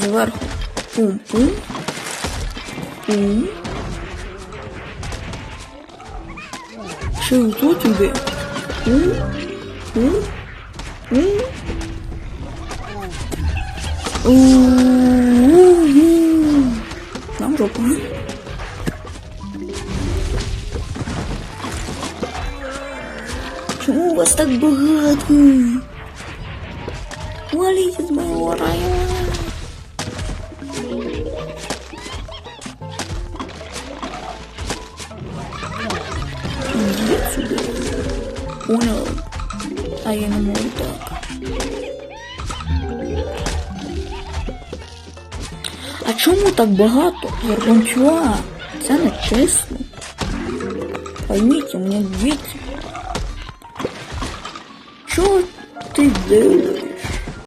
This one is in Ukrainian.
зверху. Пум-пум. Пум. Ще тут іде. Пум. Пум. Пум. У-у-у. Нам жопа. Чому вас так багато? Валіть з моєго району. Я не можу так. А чому так багато? Гаргончуа, це не чесно. Поймите, у мене діти. Чого ты делаешь?